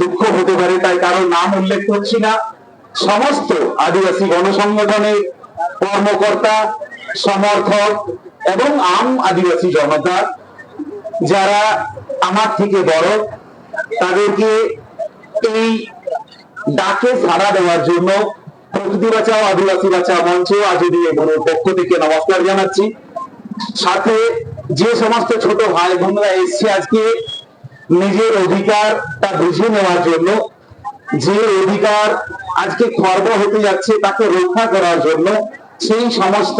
দুঃখ হতে পারে, তাই কারও নাম উল্লেখ করছি না। সমস্ত আদিবাসী গণসংগঠনের কর্মকর্তা, সমর্থক এবং আম আদিবাসী জনতা, যারা আমার থেকে বড়, তাদেরকে এই ডাকে সাড়া দেওয়ার জন্য প্রকৃতি বাঁচাও, আদিবাসী বাঁচাও মঞ্চ আজুদি এগুলোর পক্ষ থেকে নমস্কার জানাচ্ছি। সাথে যে সমস্ত ছোট ভাই বোনরা এসছে আজকে, নিজের অধিকারটা বুঝে নেওয়ার জন্য যে অধিকার আজকে খর্ব হতে যাচ্ছে তাকে রক্ষা করার জন্য, সেই সমস্ত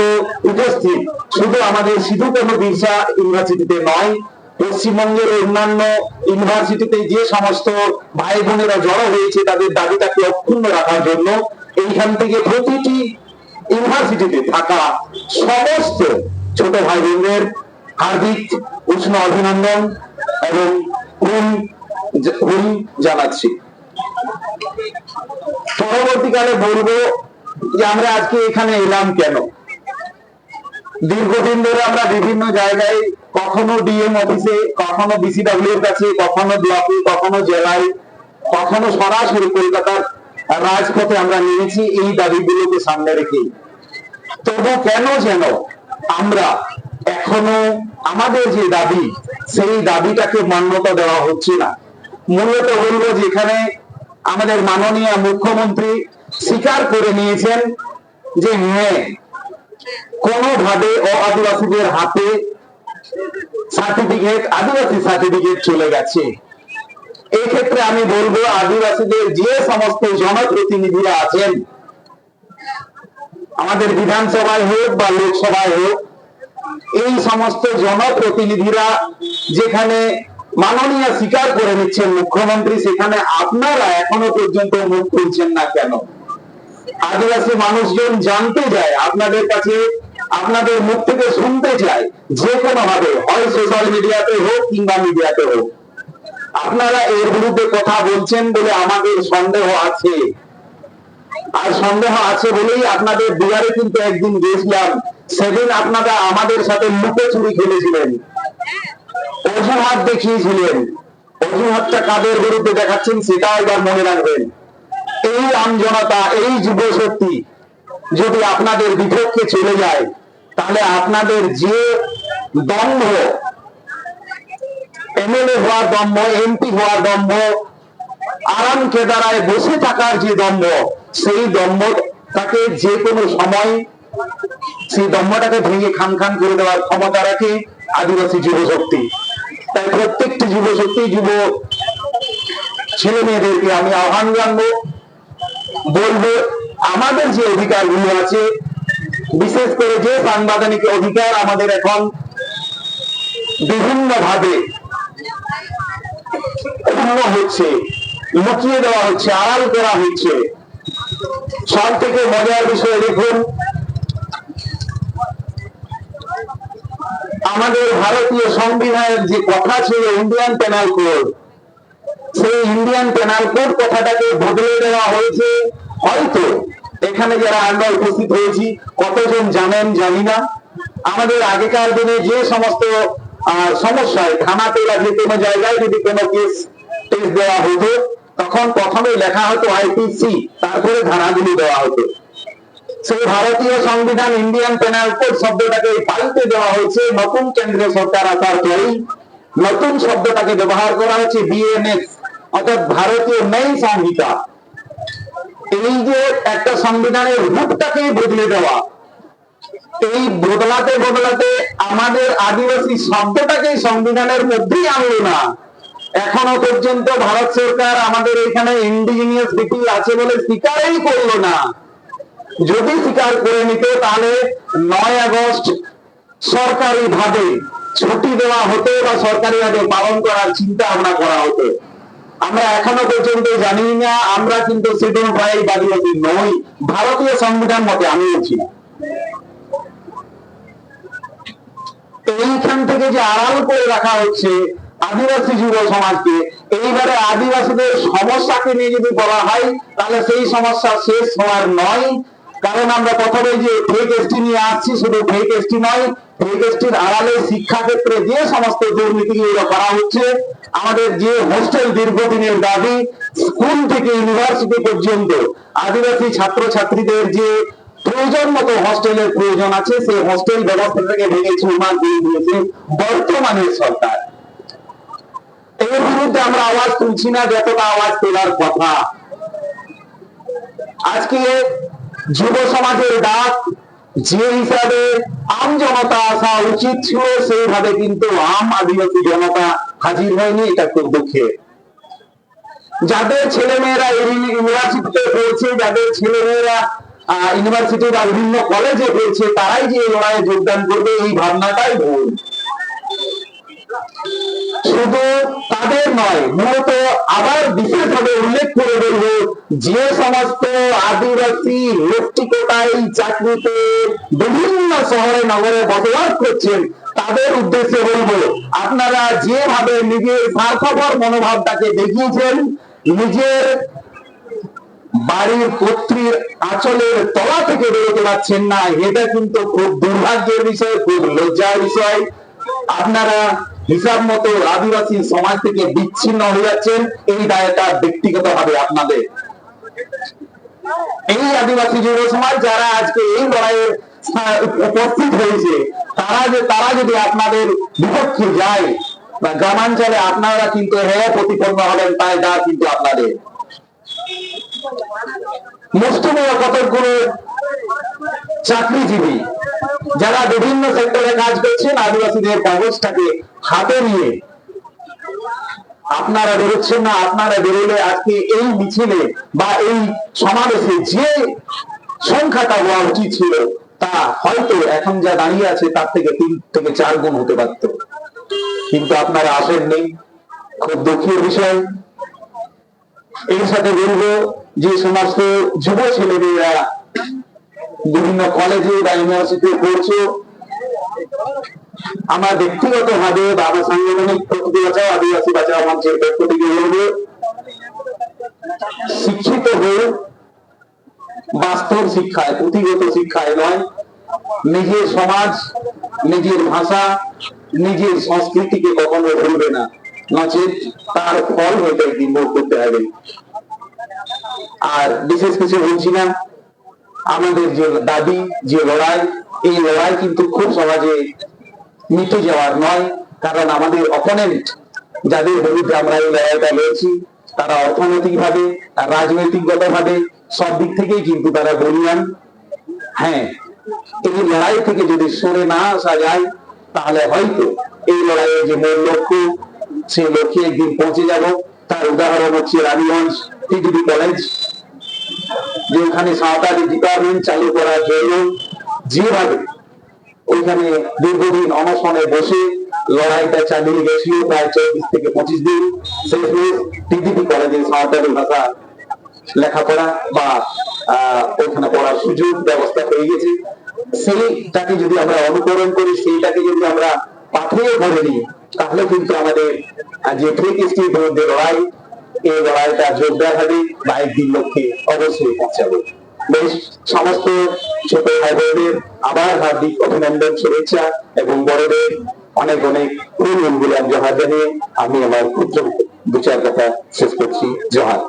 উপস্থিত শুধু আমাদের সিধু কোনো বিরসা ইউনিভার্সিটিতে নয়, পশ্চিমবঙ্গের অন্যান্য ইউনিভার্সিটিতে যে সমস্ত ভাই বোনেরা জড়ো হয়েছে, তাদের দাবিটাকে অক্ষুণ্ণ রাখার জন্য এইখান থেকে প্রতিটি ইউনিভার্সিটিতে থাকা সমস্ত ছোট ভাই বোনদের হার্দিক, উষ্ণ অভিনন্দন এবং হুম হুম জানাচ্ছি। পরবর্তীকালে বলব যে আমরা আজকে এখানে এলাম কেন? দীর্ঘদিন ধরে আমরা বিভিন্ন জায়গায় কখনো ডিএম অফিসে কখনো বিসিডব্লিউ এর কাছে, কখনো ব্লকে, কখনো জেলায়, কখনো সরাসরি কলকাতার রাজপথে আমরা নিয়েছি এই দাবিগুলোকে সামনে রেখে। তবু কেন যেন আমরা এখনও আমাদের যে দাবি, সেই দাবিটাকে মান্যতা দেওয়া হচ্ছে না। মূলত বলব যেখানে আমাদের মাননীয় মুখ্যমন্ত্রী স্বীকার করে নিয়েছেন যে হ্যাঁ কোনোভাবে ও আদিবাসীদের হাতে সার্টিফিকেট আদিবাসী সার্টিফিকেট চলে গেছে। এই ক্ষেত্রে আমি বলব, আদিবাসীদের যে সমস্ত জনপ্রতিনিধিরা আছেন, আমাদের বিধানসভায় হোক বা লোকসভায় হোক, এই সমস্ত জনপ্রতিনিধিরা যেখানে মাননীয় স্বীকার করে নিচ্ছেন মুখ্যমন্ত্রী, সেখানে আপনারা এখনও পর্যন্ত মুখ খুলছেন না কেন? আদিবাসী মানুষজন জানতে যায়, আপনাদের কাছে, আপনাদের মুখ থেকে শুনতে চায়, যে কোনো ভাবে, হয় সোশ্যাল মিডিয়াতে হোক কিংবা মিডিয়াতে হোক। আপনারা এর বিরুদ্ধে কথা বলছেন বলে আমাদের সন্দেহ আছে। আর সন্দেহ আছে বলেই আপনাদের দুয়ারে কিন্তু একদিন গেছিলাম। সেদিন আপনারা আমাদের সাথে লুকে চুরি খেলেছিলেন। অজুহাত দেখিয়েছিলেন। অজুহাতটা কাদের বিরুদ্ধে দেখাচ্ছেন সেটাও এবার মনে রাখবেন। এই আমজনতা, এই যুব শক্তি যদি আপনাদের বিপক্ষে চলে যায়, তাহলে আপনাদের যে দম্ভ এমএলএ হওয়ার দম্ভ এমপি হওয়ার দম্ভ আরাম কেদারায় বসে থাকার যে দম্ভ সেই দম্ভ তাকে যে কোনো সময় সেই দম্ভটাকে ভেঙে খান খান করে দেওয়ার ক্ষমতা রাখে আদিবাসী যুব শক্তি তাই প্রত্যেকটি যুব শক্তি যুব ছেলে মেয়েদেরকে আমি আহ্বান জানব, বলব, আমাদের যে অধিকারগুলো আছে, বিশেষ করে যে সাংবিধানিক অধিকার আমাদের এখন বিভিন্ন ভাবে হচ্ছে লুকিয়ে দেওয়া হচ্ছে, আড়াল করা হচ্ছে। সব থেকে মজার বিষয় দেখুন আমাদের ভারতীয় সংবিধানের যে কথা ছিল ইন্ডিয়ান পেনাল কোড সেই ইন্ডিয়ান পেনাল কোড কথাটাকে বদলে দেওয়া হয়েছে। হয়তো এখানে যারা আমরা উপস্থিত হয়েছি, কতজন জানেন জানি না। আমাদের আগেকার দিনে যে সমস্ত সমস্যায় থানাতে যে কোনো জায়গায় যদি কোনো কেস টেস দেওয়া হতো, তখন প্রথমে লেখা হতো আইপিসি তারপরে ধারাগুলি দেওয়া হতো। সেই ভারতীয় সংবিধান ইন্ডিয়ান পেনাল কোড শব্দটাকে পাল্টে দেওয়া হয়েছে। নতুন কেন্দ্রীয় সরকার আসার পরেই নতুন শব্দটাকে ব্যবহার করা হচ্ছে বিএনএস অর্থাৎ ভারতীয় ন্যায় সংহিতা। এই যে একটা সংবিধানের রূপটাকে বদলে দেওয়া, এই বদলাতে বদলাতে আমাদের আদিবাসী শব্দটাকে সংবিধানের মধ্যেই আনলো না। এখনও পর্যন্ত ভারত সরকার আমাদের এখানে ইন্ডিজিনিয়াস পিপুল আছে বলে স্বীকারই করল না। যদি স্বীকার করে নিত, তাহলে নয় আগস্ট সরকারি ভাবে ছুটি দেওয়া হতো বা সরকারি ভাবে পালন করার চিন্তা ভাবনা করা হতো। আমরা এখনও পর্যন্ত জানি না, আমরা কিন্তু শিডিউল ট্রাইব আদিবাসী নই ভারতীয় সংবিধান মতে আমি বলছি। এইখান থেকে যে আড়াল করে রাখা হচ্ছে আদিবাসী যুব সমাজকে, এইবারে আদিবাসীদের সমস্যাকে নিয়ে যদি বলা হয়, তাহলে সেই সমস্যা শেষ হওয়ার নয়। কারণ আমরা প্রথমে যে ফেক এসটি নিয়ে আসছি, শুধু ফেক এসটি নয় প্রিকেস্টির আড়ালে শিক্ষা ক্ষেত্রে যে সমস্ত দুর্নীতিগুলো করা হচ্ছে, আমাদের যে হোস্টেল দীর্ঘদিনের দাবি স্কুল থেকে ইউনিভার্সিটি পর্যন্ত আদিবাসী ছাত্রছাত্রীদের যে প্রয়োজন মতো হস্টেলের প্রয়োজন আছে, সেই হস্টেল ব্যবস্থা থেকে ভেঙে চুরমার দিয়ে দিয়েছে বর্তমানের সরকার। এর বিরুদ্ধে আমরা আওয়াজ তুলছি না, যতটা আওয়াজ তোলার কথা। আজকে যুব সমাজের ডাক যে হিসাবে আম জনতা আসা উচিত ছিল সেইভাবে কিন্তু আম আদিবাসী জনতা হাজির হয়নি এটা খুব দুঃখের যাদের ছেলেমেয়েরা ইউনিভার্সিটিতে পড়ছে যাদের ছেলেমেয়েরা আহ, ইউনিভার্সিটি বা বিভিন্ন কলেজে পড়ছে তারাই যে লড়াইয়ে যোগদান করবে এই ভাবনাটাই ভুল। শুধু তাদের নয় মূলত আবার বিশেষভাবে উল্লেখ করে বলব যে সমস্ত আদিবাসী লোকটিকতাই চাকরিতে বিভিন্ন শহরে, নগরে বসবাস করছেন, তাদের উদ্দেশ্যে বলব, আপনারা যেভাবে নিজের স্বার্থপর মনোভাবটাকে দেখিয়েছেন, নিজের বাড়ির পত্রীর আঁচলের তলা থেকে বেরোতে পারছেন না, এটা কিন্তু খুব দুর্ভাগ্যের বিষয়, খুব লজ্জার বিষয়। আপনারা হিসাব মতো আদিবাসী সমাজ থেকে বিচ্ছিন্ন হয়ে যাচ্ছেন, এই দায়টা ব্যক্তিগত ভাবে আপনাদের। এই আদিবাসী যুব সমাজ যারা আজকে এই লড়াইয়ে স্থান- উপস্থিত হয়েছে, তারা যে, তারা যদি আপনাদের বিপক্ষে যায়, বা গ্রামাঞ্চলে আপনারা কিন্তু হ্যাঁ প্রতিপন্ন হবেন তাই দা কিন্তু আপনাদের। মুষ্টিমেয় কতগুলো চাকরিজীবী, যারা বিভিন্ন সেক্টরে কাজ করছেন, আদিবাসীদের কাগজটাকে হাতে নিয়ে আপনারা বেরোচ্ছেন না, আপনারা বেরোলে আজকে এই মিছিলে বা এই সমাবেশে যে সংখ্যাটা হওয়া উচিত ছিল, তা হয়তো এখন যা দাঁড়িয়ে আছে তার থেকে তিন থেকে চার গুণ হতে পারত। কিন্তু আপনারা আসেননি খুব দুঃখের বিষয়। এর সাথে বলব যে সমস্ত যুব ছেলেমেয়েরা বিভিন্ন কলেজে বা ইউনিভার্সিটি পড়ছো। আমার ব্যক্তিগত ভাবে বা আমার সাংগঠনিক প্রকৃতি বাঁচাও আদিবাসী বাঁচাও মঞ্চের পক্ষ থেকে বলব, শিক্ষিত হয়ে বাস্তব শিক্ষায়, পুঁথিগত শিক্ষায় নয়, নিজের সমাজ, নিজের ভাষা, নিজের সংস্কৃতিকে কখনো ভুলবে না। নচেত তার ফল হয়তো একদিন ভোগ করতে হবে। আর বিশেষ কিছু বলছি না, আমাদের যে দাবি, যে লড়াই, এই লড়াই কিন্তু খুব সহজে মিটে যাওয়ার নয়, কারণ আমাদের অপোনেন্ট যাদের বিরুদ্ধে আমরা এই লড়াইটা লড়ছি, তারা অর্থনৈতিক ভাবে রাজনৈতিকগত ভাবে সব দিক থেকেই কিন্তু তারা বলিয়ান হ্যাঁ এই লড়াই থেকে যদি সরে না আসা যায়, তাহলে হয়তো এই লড়াইয়ের যে মূল লক্ষ্য, সেই লক্ষ্যে একদিন পৌঁছে যাব। তার উদাহরণ হচ্ছে রানীগঞ্জ টিডিবি কলেজ, যেখানে সাঁওতালি ডিপার্টমেন্ট চালু করার জন্য যেভাবে ওইখানে দীর্ঘদিন অনশনে বসে লড়াইটা চালিয়ে গেছিল, প্রায় চব্বিশ থেকে পঁচিশ দিন। শেষমেশ টিডিপি কলেজে সাঁওতালি ভাষা লেখাপড়া বা ওখানে পড়ার সুযোগ, ব্যবস্থা হয়ে গেছে। সেইটাকে যদি আমরা অনুকরণ করি, সেইটাকে যদি আমরা পাথরে করে নিই, তাহলে কিন্তু আমাদের যে ফ্রিকৃষ্টির বিরুদ্ধে লড়াই, এই লড়াইটা জোরদার হবে বা একদিন লক্ষ্যে অবশ্যই পৌঁছাবে। বেশ সমস্ত ছোট ভাই বোনদের আবার হার্দিক অভিনন্দন, শুভেচ্ছা এবং বড়দের অনেক অনেক ফুল গুলাম জহার জানিয়ে আমি আমার ক্ষুদ্র বিচার কথা শেষ করছি। জহার।